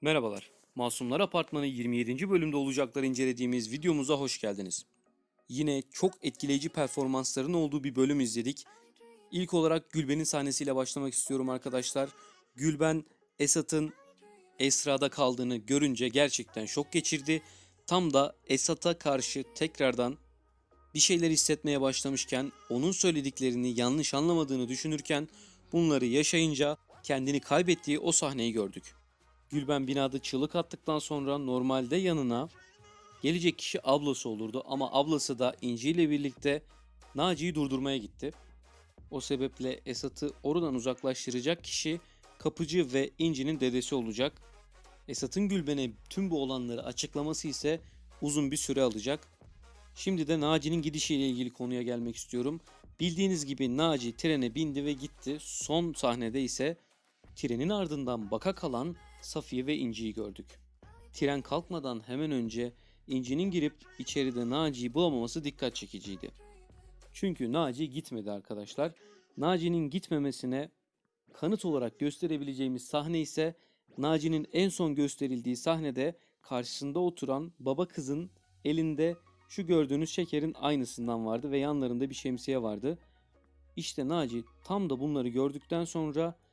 Merhabalar. Masumlar Apartmanı 27. bölümde olacakları incelediğimiz videomuza hoş geldiniz. Yine çok etkileyici performansların olduğu bir bölüm izledik. İlk olarak Gülben'in sahnesiyle başlamak istiyorum arkadaşlar. Gülben Esat'ın Esra'da kaldığını görünce gerçekten şok geçirdi. Tam da Esat'a karşı tekrardan bir şeyler hissetmeye başlamışken, onun söylediklerini yanlış anlamadığını düşünürken bunları yaşayınca kendini kaybettiği o sahneyi gördük. Gülben binada çığlık attıktan sonra normalde yanına gelecek kişi ablası olurdu ama ablası da İnci ile birlikte Naci'yi durdurmaya gitti. O sebeple Esat'ı oradan uzaklaştıracak kişi Kapıcı ve İnci'nin dedesi olacak. Esat'ın Gülben'e tüm bu olanları açıklaması ise uzun bir süre alacak. Şimdi de Naci'nin gidişiyle ilgili konuya gelmek istiyorum. Bildiğiniz gibi Naci trene bindi ve gitti. Son sahnede ise trenin ardından baka kalan Safiye ve İnci'yi gördük. Tren kalkmadan hemen önce İnci'nin girip içeride Naci'yi bulamaması dikkat çekiciydi. Çünkü Naci gitmedi arkadaşlar. Naci'nin gitmemesine kanıt olarak gösterebileceğimiz sahne ise Naci'nin en son gösterildiği sahnede karşısında oturan baba kızın elinde şu gördüğünüz şekerin aynısından vardı ve yanlarında bir şemsiye vardı. İşte Naci tam da bunları gördükten sonra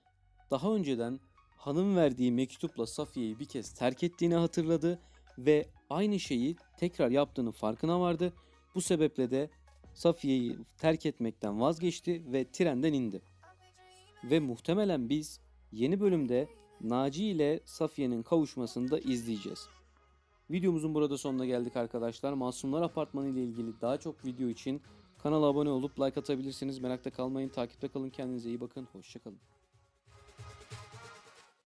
daha önceden hanım verdiği mektupla Safiye'yi bir kez terk ettiğini hatırladı ve aynı şeyi tekrar yaptığının farkına vardı. Bu sebeple de Safiye'yi terk etmekten vazgeçti ve trenden indi. Ve muhtemelen biz yeni bölümde Naci ile Safiye'nin kavuşmasını da izleyeceğiz. Videomuzun burada sonuna geldik arkadaşlar. Masumlar Apartmanı ile ilgili daha çok video için kanala abone olup like atabilirsiniz. Merakta kalmayın, takipte kalın, kendinize iyi bakın, hoşçakalın.